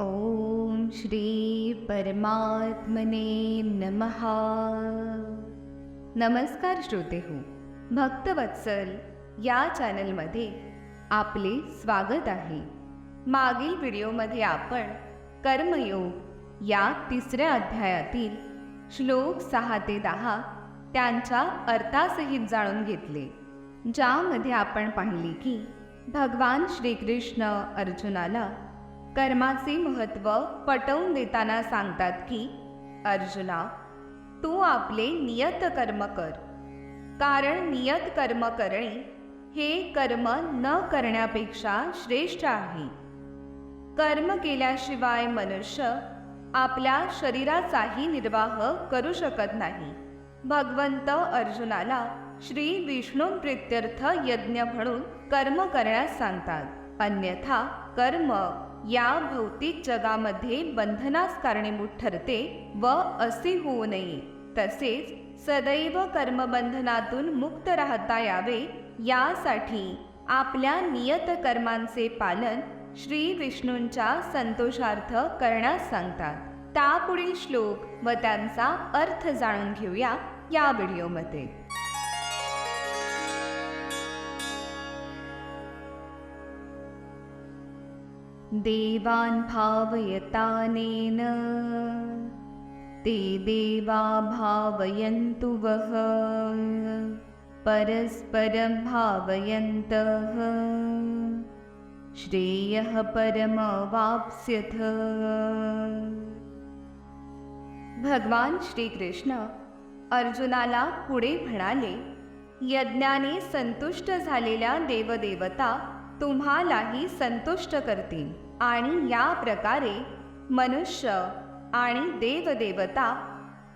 ॐ श्री परमात्मने नमः। नमस्कार श्रोते हो भक्तवत्सल या चॅनलमध्ये आपले स्वागत आहे. मागील व्हिडिओमध्ये आपण कर्मयोग या तिसऱ्या अध्यायातील श्लोक सहा ते दहा त्यांच्या अर्थासहित जाणून घेतले ज्यामध्ये आपण पाहिले की भगवान श्रीकृष्ण अर्जुनाला कर्माचे महत्त्व पटवून देताना सांगतात की अर्जुना तू आपले नियत कर्म कर. कारण नियत कर्म करणे हे कर्म न करण्यापेक्षा श्रेष्ठ आहे. कर्म केल्याशिवाय मनुष्य आपल्या शरीराचाही निर्वाह करू शकत नाही. भगवंत अर्जुनाला श्री विष्णूंप्रित्यर्थ यज्ञ म्हणून कर्म करण्यास सांगतात. अन्यथा कर्म या भौतिक जगामध्ये बंधनास कारणीभूत ठरते व असे होऊ नये. तसेच सदैव कर्मबंधनातून मुक्त राहता यावे यासाठी आपल्या नियत कर्मांचे पालन श्री विष्णूंच्या संतोषार्थ करण्यास सांगतात. त्यापुढील श्लोक व त्यांचा अर्थ जाणून घेऊया या व्हिडिओमध्ये. देवान् भावयतानेन। ते देवा भावयन्तु वः। परस्परं भावयन्तः। श्रेयः परमवाप्स्यथ। भगवान श्रीकृष्ण अर्जुनाला पुढे म्हणाले यज्ञाने संतुष्ट झालेल्या देवदेवता तुम्हालाही संतुष्ट करतील. आणि या प्रकारे मनुष्य आणि देवदेवता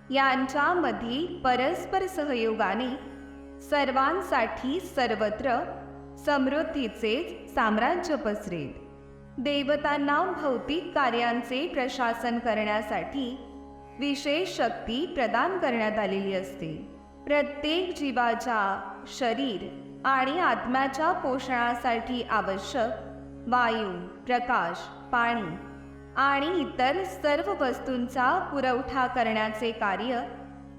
यांच्यामधील परस्पर सहयोगाने सर्वांसाठी सर्वत्र समृद्धीचे साम्राज्य पसरेल. देवतांना भौतिक कार्यांचे प्रशासन करण्यासाठी विशेष शक्ती प्रदान करण्यात आलेली असते. प्रत्येक जीवाच्या शरीर आणि आत्म्याच्या पोषणासाठी आवश्यक वायू प्रकाश पाणी आणि इतर सर्व वस्तूंचा पुरवठा करण्याचे कार्य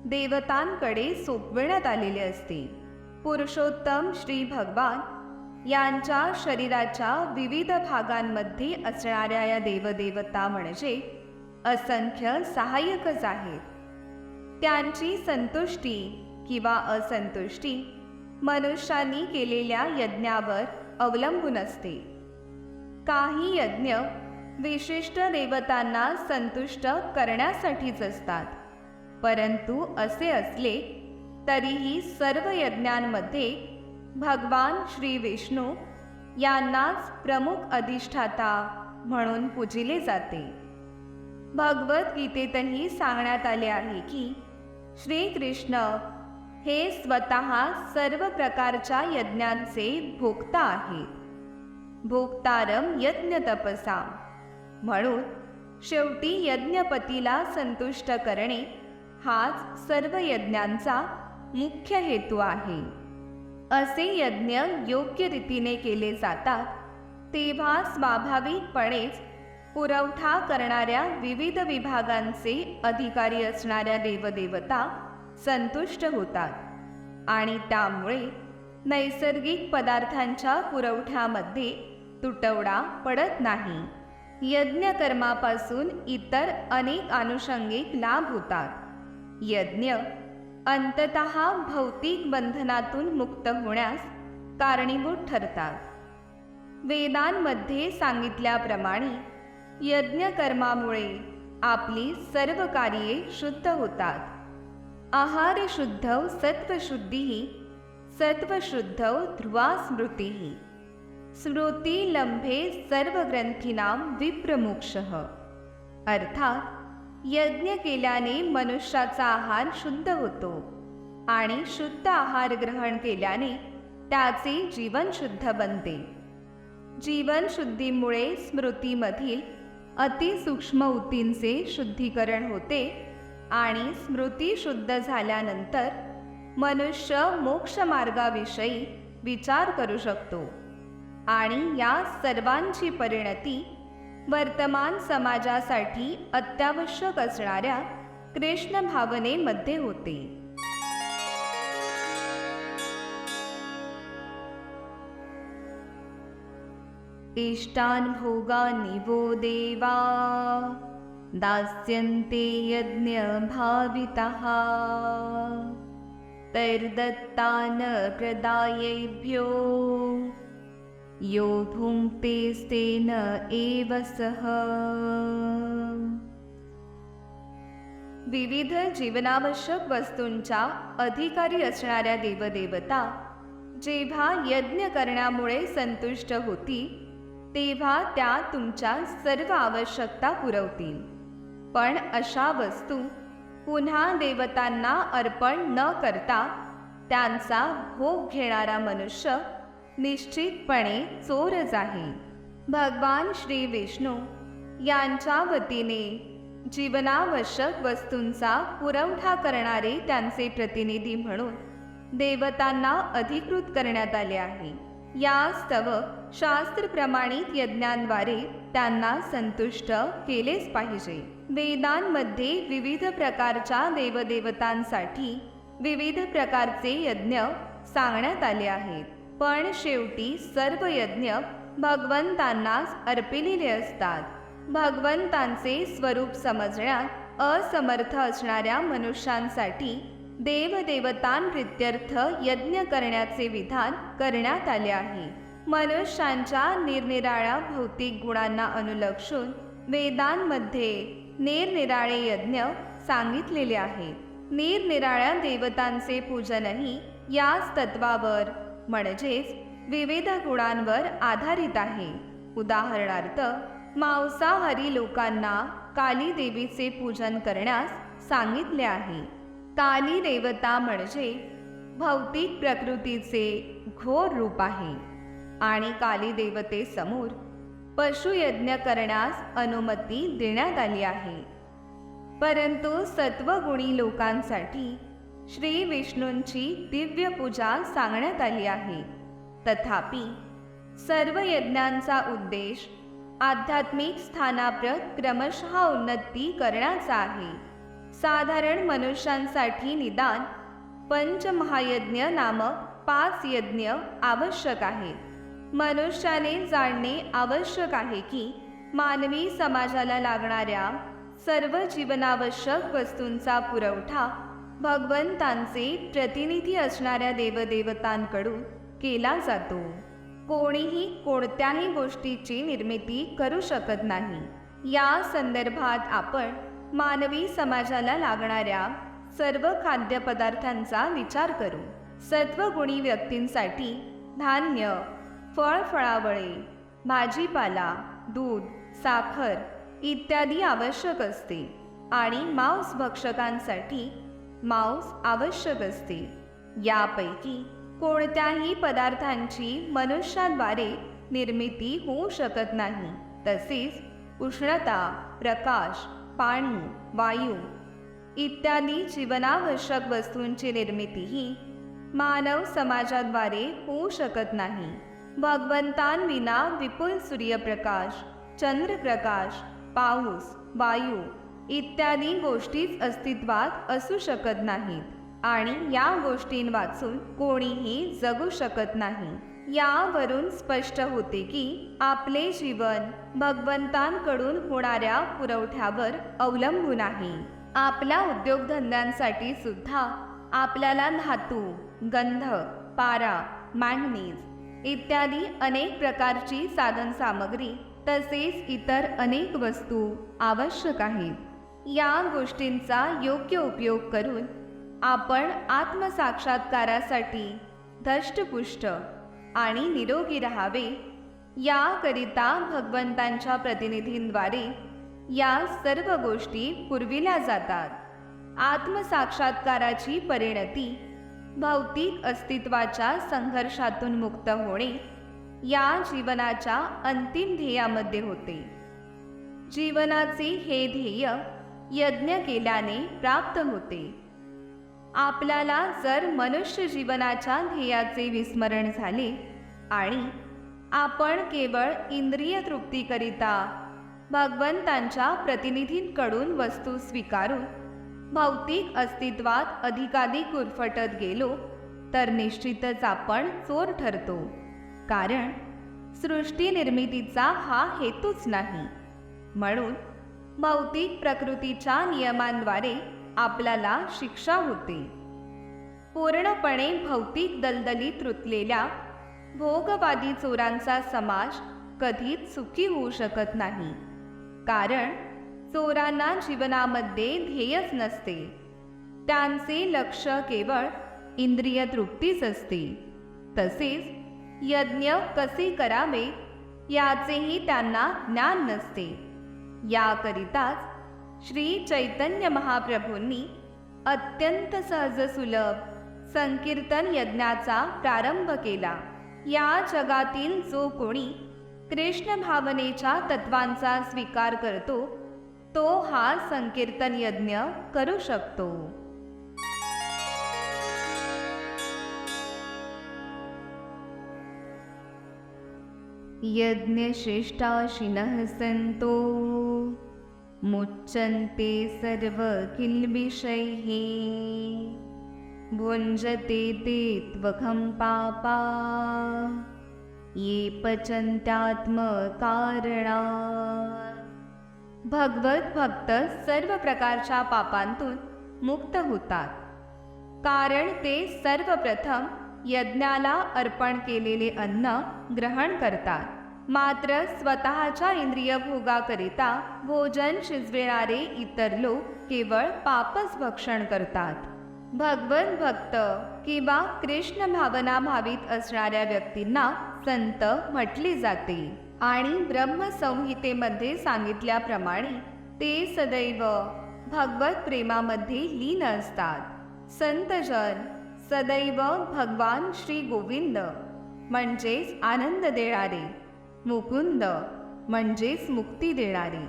देवतांकडे सोपविण्यात आलेले असते. पुरुषोत्तम श्री भगवान यांच्या शरीराच्या विविध भागांमध्ये असणाऱ्या या देवदेवता म्हणजे असंख्य सहाय्यकच आहेत. त्यांची संतुष्टी किंवा असंतुष्टी मनुष्यांनी केलेल्या यज्ञावर अवलंबून असते. काही यज्ञ विशिष्ट देवतांना संतुष्ट करण्यासाठीच असतात. परंतु असे असले तरीही सर्व यज्ञांमध्ये भगवान श्री विष्णू यांनाच प्रमुख अधिष्ठाता म्हणून पूजिले जाते. भगवद्गीतेतही सांगण्यात आले आहे की श्रीकृष्ण हे स्वतः सर्व प्रकारच्या यज्ञांचे भोक्ता आहेत. भोक्तारम यज्ञ तपसा. म्हणून शेवटी यज्ञपतीला संतुष्ट करणे हाच सर्व यज्ञांचा मुख्य हेतू आहे. असे यज्ञ योग्य रीतीने केले जातात तेव्हा स्वाभाविकपणेच पुरवठा करणाऱ्या विविध विभागांचे अधिकारी असणाऱ्या देवदेवता संतुष्ट होतात आणि त्यामुळे नैसर्गिक पदार्थांच्या पुरवठ्यामध्ये तुटवडा पडत नाही. यज्ञकर्मापासून इतर अनेक अनुषंगिक लाभ होतात. यज्ञ अंतत भौतिक बंधनातून मुक्त होण्यास कारणीभूत ठरतात. वेदांमध्ये सांगितल्याप्रमाणे यज्ञकर्मामुळे आपली सर्व कार्ये शुद्ध होतात. आहार शुद्धौ सत्वशुद्धौ ध्रुवा स्मृती। स्मृती लंभे सर्व ग्रंथीनां अर्थात यज्ञ केल्याने मनुष्याचा आहार शुद्ध होतो आणि शुद्ध आहार ग्रहण केल्याने त्याचे जीवन शुद्ध बनते। जीवनशुद्धीमुळे स्मृतीमधील अतिसूक्ष्म ऊतींचे शुद्धीकरण होते आणि स्मृती शुद्ध झाल्यानंतर मनुष्य मोक्षमार्गाविषयी विचार करू शकतो. आणि या सर्वांची परिणती वर्तमान समाजासाठी अत्यावश्यक असणाऱ्या कृष्ण भावनेमध्ये होते. इष्टान् भोगानि वो देवा दास्यन्ते यज्ञभावितः। तैर्दत्तान् प्रदायेभ्यो यो भुङ्क्तेस्तेन एव सः। विविध जीवनावश्यक वस्तूंच्या अधिकारी असणाऱ्या देवदेवता जेव्हा यज्ञ करण्यामुळे संतुष्ट होती तेव्हा त्या तुमच्या सर्व आवश्यकता पुरवतील. पण अशा वस्तू पुन्हा देवतांना अर्पण न करता त्यांचा भोग घेणारा मनुष्य निश्चितपणे चोरच आहे भगवान श्री विष्णू यांच्या वतीने जीवनावश्यक वस्तूंचा पुरवठा करणारे त्यांचे प्रतिनिधी म्हणून देवतांना अधिकृत करण्यात आले आहे. यास्तव शास्त्र प्रमाणित यज्ञांद्वारे त्यांना संतुष्ट केलेच पाहिजे. वेदांमध्ये विविध प्रकारच्या देवदेवतांसाठी विविध प्रकारचे यज्ञ सांगण्यात आले आहेत. पण शेवटी सर्व यज्ञ भगवंतांनाच अर्पिलेले असतात. भगवंतांचे स्वरूप समजण्यात असमर्थ असणाऱ्या मनुष्यांसाठी देवदेवतांप्रित्यर्थ यज्ञ करण्याचे विधान करण्यात आले आहे. मनुष्यांच्या निरनिराळ्या भौतिक गुणांना अनुलक्षून वेदांमध्ये निरनिराळे यज्ञ सांगितलेले आहेत निरनिराळ्या देवतांचे पूजनही याच तत्वावर म्हणजेच विविध गुणांवर आधारित आहे. उदाहरणार्थ मांसाहारी लोकांना काली देवीचे पूजन करण्यास सांगितले आहे. काली देवता म्हणजे भौतिक प्रकृतीचे घोर रूप आहे. आणि काली देवतेसमोर पशुयज्ञ करण्यास अनुमती देण्यात आली आहे. परंतु सत्वगुणी लोकांसाठी श्री विष्णूंची दिव्य पूजा सांगण्यात आली आहे. तथापि सर्व यज्ञांचा उद्देश आध्यात्मिक स्थानाप्रत क्रमशः उन्नती करण्याचा आहे. साधारण मनुष्यांसाठी निदान पंचमहायज्ञ नामक पाच यज्ञ आवश्यक आहेत. मनुष्याने जाणणे आवश्यक आहे की मानवी समाजाला लागणाऱ्या सर्व जीवनावश्यक वस्तूंचा पुरवठा भगवंतांचे प्रतिनिधी असणाऱ्या देवदेवतांकडून केला जातो. कोणीही कोणत्याही गोष्टीची निर्मिती करू शकत नाही. या संदर्भात आपण मानवी समाजाला लागणाऱ्या सर्व खाद्यपदार्थांचा विचार करू. सत्वगुणी व्यक्तींसाठी धान्य फळफळावळे भाजीपाला दूध साखर इत्यादी आवश्यक असते आणि मांस भक्षकांसाठी मांस आवश्यक असते. यापैकी कोणत्याही पदार्थांची मनुष्याद्वारे निर्मिती होऊ शकत नाही. तसेच उष्णता प्रकाश पाणी वायू इत्यादी जीवनावश्यक वस्तूंची निर्मितीही मानव समाजाद्वारे होऊ शकत नाही. भगवंतांविना विपुल सूर्यप्रकाश चंद्रप्रकाश पाऊस वायू इत्यादी गोष्टीच अस्तित्वात असू शकत नाहीत. आणि या गोष्टींवाचून कोणीही जगू शकत नाही. यावरून स्पष्ट होते की आपले जीवन भगवंतांकडून होणाऱ्या पुरवठ्यावर अवलंबून आहे. आपल्या उद्योगधंद्यांसाठी सुद्धा आपल्याला धातू गंध पारा मॅंगनीज इत्यादी अनेक प्रकारची साधनसामग्री तसेच इतर अनेक वस्तू आवश्यक आहेत. या गोष्टींचा योग्य उपयोग करून आपण आत्मसाक्षात्कारासाठी धष्टपुष्ट आणि निरोगी राहावे याकरिता भगवंतांच्या प्रतिनिधींद्वारे या सर्व गोष्टी पुरविल्या जातात. आत्मसाक्षात्काराची परिणती भौतिक अस्तित्वाच्या संघर्षातून मुक्त होणे या जीवनाच्या अंतिम ध्येयामध्ये होते. जीवनाचे हे ध्येय यज्ञ केल्याने प्राप्त होते. आपल्याला जर मनुष्य जीवनाच्या ध्येयाचे विस्मरण झाले आणि आपण केवळ इंद्रिय तृप्तीकरिता भगवंतांच्या प्रतिनिधींकडून वस्तू स्वीकारून भौतिक अस्तित्वात अधिकाधिक गुरफटत गेलो तर निश्चितच आपण चोर ठरतो. कारण सृष्टी निर्मितीचा हा हेतूच नाही. म्हणून भौतिक प्रकृतीच्या नियमांद्वारे आपल्याला शिक्षा होते. पूर्णपणे भौतिक दलदलीत रुतलेल्या भोगवादी चोरांचा समाज कधीच सुखी होऊ शकत नाही. कारण चोरांना जीवनामध्ये ध्येयच नसते. त्यांचे लक्ष केवळ इंद्रिय तृप्तीच असते. तसेच यज्ञ कसे करावे याचेही त्यांना ज्ञान नसते. याकरिताच श्री चैतन्य महाप्रभूंनी अत्यंत सहज सुलभ संकीर्तन यज्ञाचा प्रारंभ केला. या जगातील जो कोणी कृष्ण भावनेच्या तत्वांचा स्वीकार करतो तो हा संकीर्तन यज्ञ करू शकतो. यज्ञश्रेष्ठाशिनः सन्तो मुच्यन्ते सर्वकिल्बिषैः भुञ्जते ते त्वघं पापा ये पचन्त्यात्मकारणा भगवत भक्त सर्व प्रकारच्या पापांतून मुक्त होतात. कारण ते सर्वप्रथम यज्ञाला अर्पण केलेले अन्न ग्रहण करतात. मात्र स्वतःच्या इंद्रिय भोगाकरिता भोजन शिजविणारे इतर लोक केवळ पापच भक्षण करतात. भगवत भक्त किंवा कृष्ण भावना भावित असणाऱ्या व्यक्तींना संत म्हटले जाते. आणि ब्रह्मसंहितेमध्ये सांगितल्याप्रमाणे ते सदैव भगवत प्रेमामध्ये लीन असतात. संतजन सदैव भगवान श्री गोविंद म्हणजेच आनंद देणारे मुकुंद म्हणजेच मुक्ती देणारे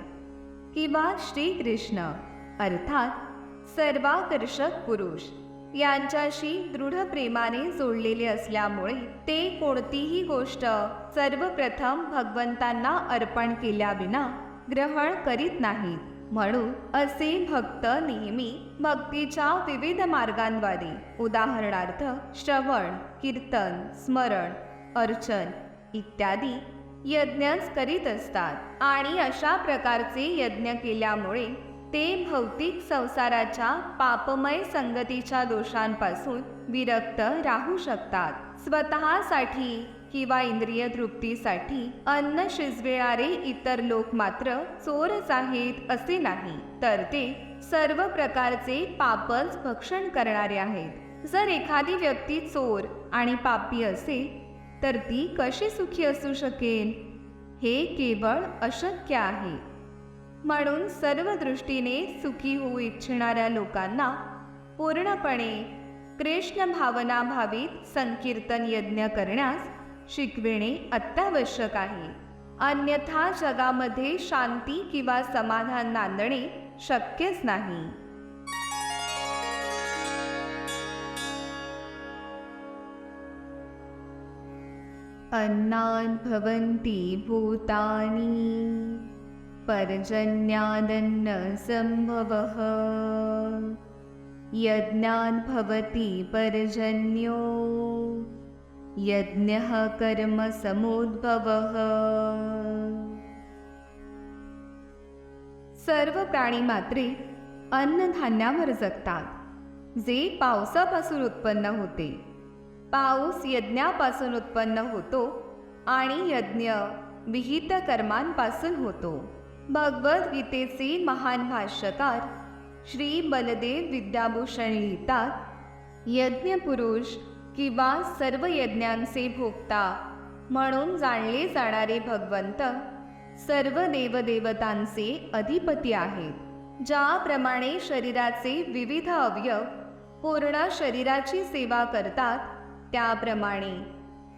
किंवा श्रीकृष्ण अर्थात सर्वाकर्षक पुरुष. यांच्याशी दृढ प्रेमाने जोडलेले असल्यामुळे ते कोणतीही गोष्ट सर्वप्रथम भगवंतांना अर्पण केल्याविना ग्रहण करीत नाहीत म्हणून असे भक्त नेहमी भक्तीच्या विविध मार्गांद्वारे उदाहरणार्थ श्रवण कीर्तन स्मरण अर्चन इत्यादी यज्ञच करीत असतात. आणि अशा प्रकारचे यज्ञ केल्यामुळे ते भौतिक संसाराच्या पापमय संगतीच्या दोषांपासून विरक्त राहू शकतात. स्वतःसाठी किंवा इंद्रिय तृप्तीसाठी अन्न शिजविणारे इतर लोक मात्र चोरच आहेत असे नाही. तर ते सर्व प्रकारचे पापच भक्षण करणारे आहेत. जर एखादी व्यक्ती चोर आणि पापी असेल तर ती कशी सुखी असू शकेल हे केवळ अशक्य आहे. म्हणून सर्व दृष्टीने सुखी होऊ इच्छिणाऱ्या लोकांना पूर्णपणे कृष्ण भावना भावित संकीर्तन यज्ञ करण्यास शिकविणे अत्यावश्यक आहे. अन्यथा जगामध्ये शांती किंवा समाधान नांदणे शक्यच नाही. अन्नान् भवन्ति भूतानि। पर्जन्यादन्नसम्भवः। यज्ञान् भवति पर्जन्यो। यज्ञः कर्मसमुद्भवः सर्व प्राणी मात्रे अन्नधान्यावर जगतात. जे पावसापासून उत्पन्न होते पाऊस यज्ञापासून उत्पन्न होतो आणि यज्ञ विहित कर्मांपासून होतो. भगवद्गीतेचे महान भाष्यकार श्री बलदेव विद्याभूषण लिहितात यज्ञपुरुष किंवा सर्व यज्ञांचे भोगता म्हणून जाणले जाणारे भगवंत सर्व देवदेवतांचे अधिपती आहेत ज्याप्रमाणे शरीराचे विविध अवयव पूर्ण शरीराची सेवा करतात त्याप्रमाणे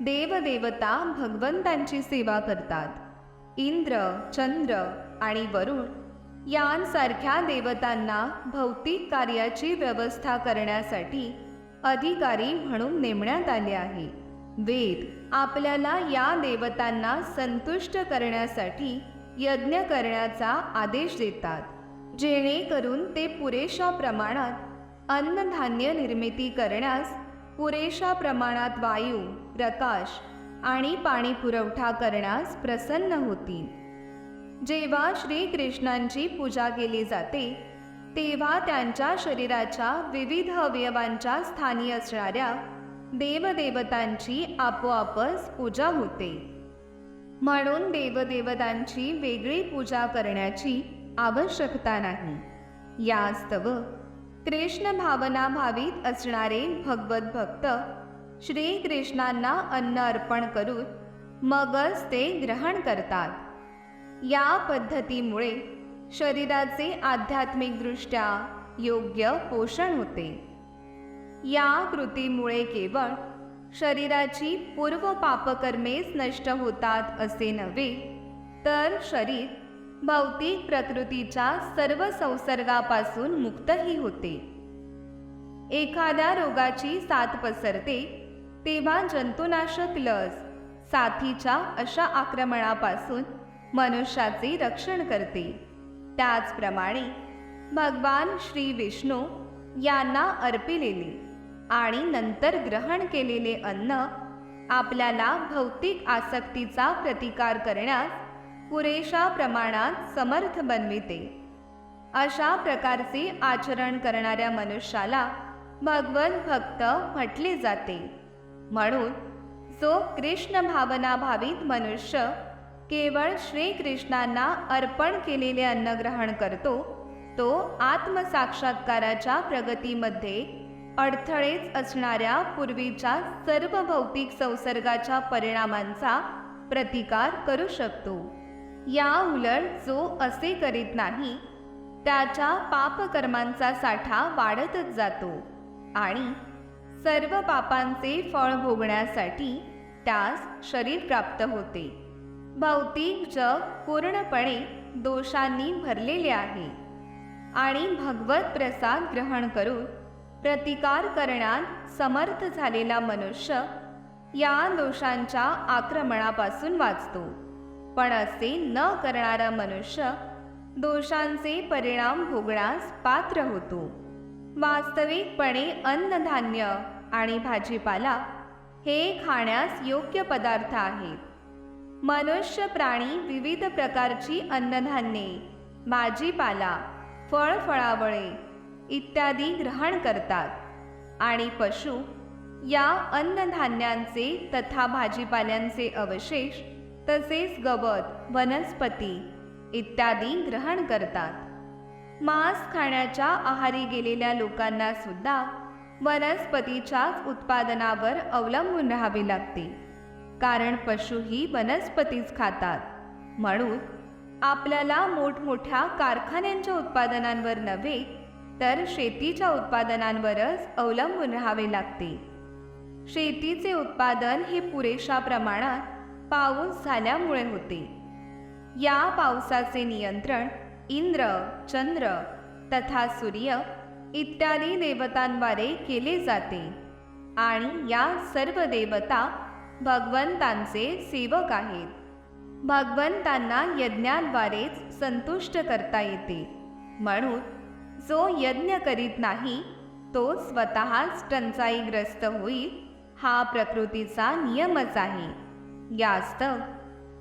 देवदेवता भगवंतांची सेवा करतात. इंद्र चंद्र आणि वरुण यांसारख्या देवतांना भौतिक कार्याची व्यवस्था करण्यासाठी अधिकारी म्हणून नेमण्यात आले आहे. वेद आपल्याला या देवतांना संतुष्ट करण्यासाठी यज्ञ करण्याचा आदेश देतात जेणेकरून ते पुरेशा प्रमाणात अन्नधान्य निर्मिती करण्यास पुरेशा प्रमाणात वायू प्रकाश आणि पाणी पुरवठा करण्यास प्रसन्न होतील. जेव्हा श्रीकृष्णांची पूजा केली जाते तेव्हा त्यांच्या शरीराच्या विविध अवयवांच्या स्थानी असणाऱ्या देवदेवतांची आपोआपच पूजा होते. म्हणून देवदेवतांची वेगळी पूजा करण्याची आवश्यकता नाही. यास्तव कृष्ण भावना भावित असणारे भगवत भक्त श्रीकृष्णांना अन्न अर्पण करून मगच ते ग्रहण करतात. या पद्धतीमुळे शरीराचे आध्यात्मिकदृष्ट्या योग्य पोषण होते. या कृतीमुळे केवळ शरीराची पूर्व पापकर्मेच नष्ट होतात असे नव्हे तर शरीर भौतिक प्रकृतीच्या सर्व संसर्गापासून मुक्तही होते. एखाद्या रोगाची साथ पसरते तेव्हा जंतुनाशक लस साथीच्या अशा आक्रमणापासून मनुष्याचे रक्षण करते. त्याचप्रमाणे भगवान श्री विष्णू यांना अर्पिलेले आणि नंतर ग्रहण केलेले अन्न आपल्याला भौतिक आसक्तीचा प्रतिकार करण्यास पुरेशा प्रमाणात समर्थ बनविते. अशा प्रकारचे आचरण करणाऱ्या मनुष्याला भगवत भक्त म्हटले जाते. म्हणून जो कृष्ण भावनाभावित मनुष्य केवळ श्रीकृष्णांना अर्पण केलेले अन्न ग्रहण करतो तो आत्मसाक्षात्काराच्या प्रगतीमध्ये अडथळेच असणाऱ्या पूर्वीच्या सर्व भौतिक संसर्गाच्या परिणामांचा प्रतिकार करू शकतो. या उलट जो असे करीत नाही त्याच्या पापकर्मांचा साठा वाढतच जातो आणि सर्व पापांचे फळ भोगण्यासाठी त्यास शरीर प्राप्त होते. भौतिक जग पूर्णपणे दोषांनी भरलेले आहे. आणि भगवत प्रसाद ग्रहण करून प्रतिकार करण्यात समर्थ झालेला मनुष्य या दोषांच्या आक्रमणापासून वाचतो. पण असे न करणारा मनुष्य दोषांचे परिणाम भोगण्यास पात्र होतो. वास्तविकपणे अन्नधान्य आणि भाजीपाला हे खाण्यास योग्य पदार्थ आहेत. मनुष्य प्राणी विविध प्रकारची अन्नधान्ये भाजीपाला फळफळावळे इत्यादी ग्रहण करतात. आणि पशु या अन्नधान्यांचे तथा भाजीपाल्यांचे अवशेष तसेच गवत वनस्पती इत्यादी ग्रहण करतात. मांस खाण्याच्या आहारी गेलेल्या लोकांना सुद्धा वनस्पतीच्याच उत्पादनावर अवलंबून राहावे लागते. कारण पशुही वनस्पतीच खातात. म्हणून आपल्याला मोठमोठ्या कारखान्यांच्या उत्पादनांवर नव्हे तर शेतीच्या उत्पादनांवरच अवलंबून राहावे लागते. शेतीचे उत्पादन हे पुरेशा प्रमाणात पाऊस झाल्यामुळे होते. या पावसाचे नियंत्रण इंद्र चंद्र तथा सूर्य इत्यादी देवतांद्वारे केले जाते आणि या सर्व देवता भगवंतांचे सेवक आहेत. भगवंतांना यज्ञाद्वारेच संतुष्ट करता येते. म्हणून जो यज्ञ करीत नाही तो स्वतःच टंचाईग्रस्त होईल हा प्रकृतीचा नियमच आहे. यास्तव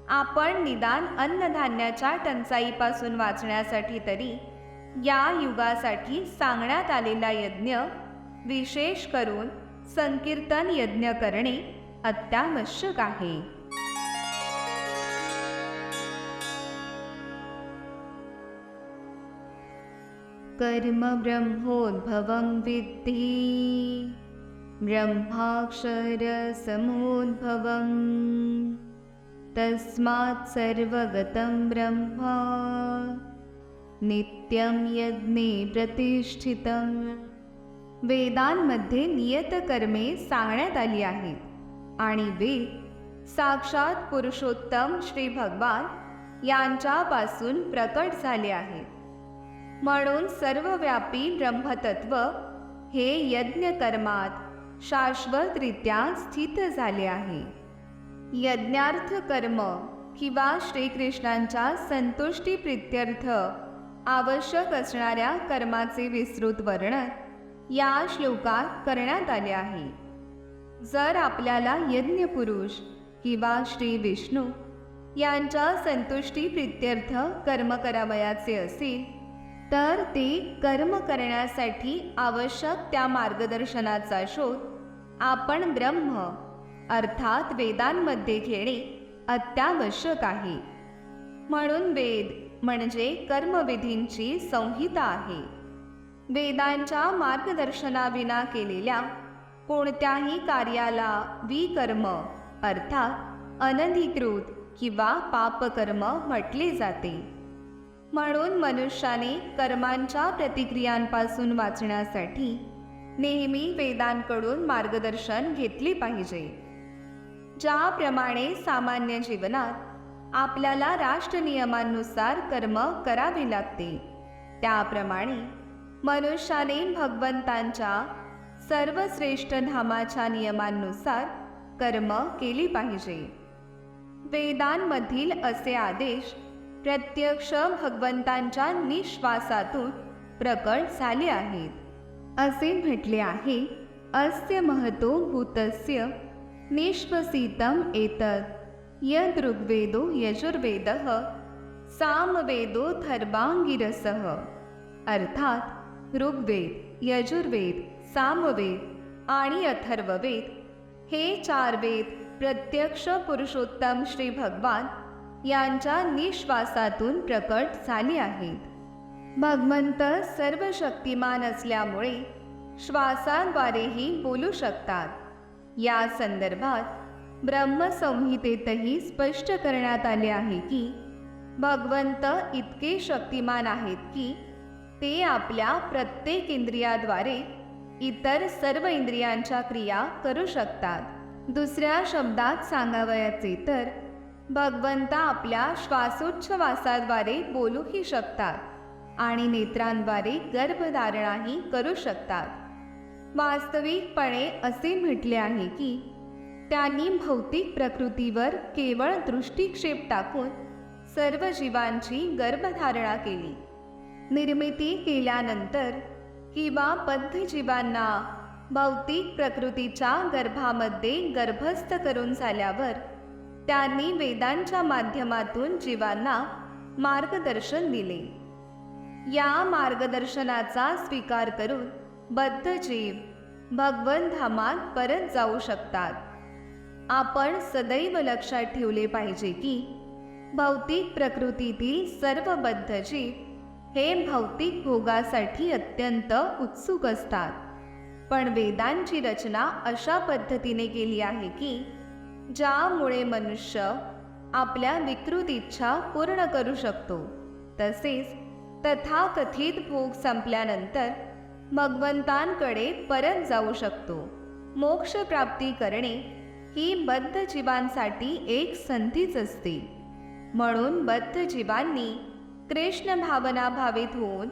आपण निदान अन्नधान्याच्या टंचाईपासून वाचण्यासाठी तरी या युगासाठी सांगण्यात आलेला यज्ञ विशेष करून संकीर्तन यज्ञ करणे अत्यावश्यक आहे. कर्म ब्रह्मोद्भवं विद्धि ब्रह्माक्षरसमोद्भवम् तस्मात् सर्वगतं ब्रह्म नित्यं यज्ञे प्रतिष्ठितं। वेदांमध्ये नियतकर्मे सांगण्यात आली आहेत. आणि वेद साक्षात पुरुषोत्तम श्री भगवान यांच्यापासून प्रकट झाले आहेत म्हणून सर्वव्यापी ब्रह्मतत्व हे यज्ञकर्मात शाश्वतरित्या स्थित झाले आहे. यज्ञार्थ कर्म किंवा श्रीकृष्णांच्या संतुष्टी प्रित्यर्थ आवश्यक असणाऱ्या कर्माचे विस्तृत वर्णन या श्लोकात करण्यात आले आहे. जर आपल्याला यज्ञपुरुष किंवा श्री विष्णू यांच्या संतुष्टी प्रित्यर्थ कर्म करावयाचे असेल तर ते कर्म करण्यासाठी आवश्यक त्या मार्गदर्शनाचा शोध आपण ब्रह्म अर्थात वेदांमध्ये घेणे अत्यावश्यक आहे. म्हणून वेद म्हणजे कर्मविधींची संहिता आहे. वेदांच्या मार्गदर्शनाविना केलेल्या कोणत्याही कार्याला विकर्म अर्थात अनधिकृत किंवा पापकर्म म्हटले जाते. म्हणून मनुष्याने कर्मांच्या प्रतिक्रियांपासून वाचण्यासाठी नेहमी वेदांकडून मार्गदर्शन घेतले पाहिजे. ज्याप्रमाणे सामान्य जीवनात आपल्याला राष्ट्रनियमांनुसार कर्म करावे लागते त्याप्रमाणे मनुष्याने भगवंतांच्या सर्वश्रेष्ठ धामाच्या नियमांनुसार कर्म केली पाहिजे. वेदांमधील असे आदेश प्रत्यक्ष भगवंतांच्या निश्वासातून प्रकट झाले आहेत. असे म्हटले आहे अस्य महतो भूतस्य निश्वसितम एतत् यदृग्वेदो यजुर्वेद सामवेदो धर्मांगिरसः अर्थात ऋग्वेद यजुर्वेद सामवेद आणि अथर्ववेद. हे चार वेद प्रत्यक्ष पुरुषोत्तम श्री भगवान यांच्या निश्वासातून प्रकट झाले आहेत. भगवंत सर्व शक्तिमान असल्यामुळे श्वासाद्वारेही बोलू शकतात. या संदर्भात ब्रह्मसंहितेतही स्पष्ट करण्यात आले आहे की भगवंत इतके शक्तिमान आहेत की ते आपल्या प्रत्येक इंद्रियाद्वारे इतर सर्व इंद्रियांच्या क्रिया करू शकतात. दुसऱ्या शब्दात सांगावयाचे तर भगवंत आपल्या श्वासोच्छवासाद्वारे बोलूही शकतात आणि नेत्रांद्वारे गर्भधारणाही करू शकतात. वास्तविकपणे असे म्हटले आहे की त्यांनी भौतिक प्रकृतीवर केवळ दृष्टिक्षेप टाकून सर्व जीवांची गर्भधारणा केली. निर्मिती केल्यानंतर किंवा बद्धजीवांना भौतिक प्रकृतीच्या गर्भामध्ये गर्भस्थ करून झाल्यावर त्यांनी वेदांच्या माध्यमातून जीवांना मार्गदर्शन दिले. या मार्गदर्शनाचा स्वीकार करून बद्धजीव भगवन धामात परत जाऊ शकतात. आपण सदैव लक्षात ठेवले पाहिजे की भौतिक प्रकृतीतील सर्व बद्ध जीव हे भौतिक भोगासाठी अत्यंत उत्सुक असतात. पण वेदांची रचना अशा पद्धतीने केली आहे की ज्यामुळे मनुष्य आपल्या विकृत इच्छा पूर्ण करू शकतो. तसेच तथाकथित भोग संपल्यानंतर भगवंतांकडे परत जाऊ शकतो. मोक्ष प्राप्ती करणे ही बद्ध जीवांसाठी एक संधीच असते. म्हणून बद्ध जीवांनी कृष्ण भावना भावित होऊन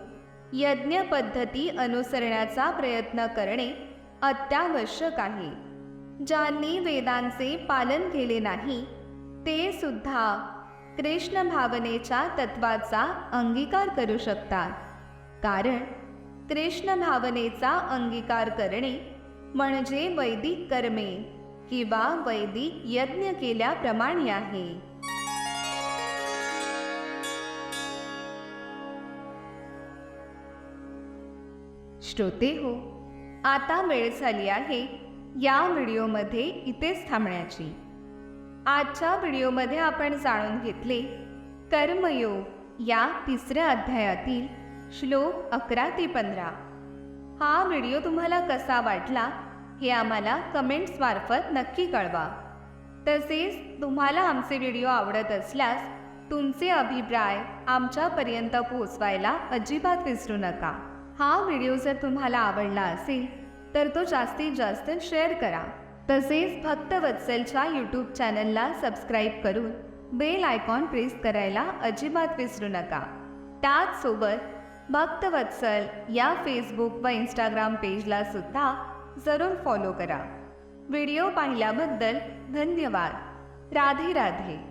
यज्ञ पद्धती अनुसरण्याचा प्रयत्न करणे अत्यावश्यक आहे. ज्यांनी वेदांचे पालन केले नाही ते सुद्धा कृष्ण भावनेच्या तत्वाचा अंगीकार करू शकतात. कारण कृष्ण भावनेचा अंगीकार करणे म्हणजे वैदिक कर्मे किंवा वैदिक यज्ञ केल्याप्रमाणे आहे. श्रोते हो आता वेळ झाली आहे या व्हिडिओमध्ये इथेच थांबण्याची. आजच्या व्हिडिओमध्ये आपण जाणून घेतले कर्मयोग या तिसऱ्या अध्यायातील श्लोक अकरा ते पंधरा. हा व्हिडिओ तुम्हाला कसा वाटला हे आम्हाला कमेंट्समार्फत नक्की कळवा. तसेच तुम्हाला आमचे व्हिडिओ आवडत असल्यास तुमचे अभिप्राय आमच्यापर्यंत पोहोचवायला अजिबात विसरू नका. हा व्हिडिओ जर तुम्हाला आवडला असेल तर तो जास्तीत जास्त शेअर करा. तसेच भक्तवत्सलच्या यूट्यूब चॅनलला सबस्क्राईब करून बेल आयकॉन प्रेस करायला अजिबात विसरू नका. त्याचसोबत भक्तवत्सल या फेसबुक व इंस्टाग्राम पेजला सुद्धा जरूर फॉलो करा. व्हिडिओ पाहिल्याबद्दल धन्यवाद. राधे राधे.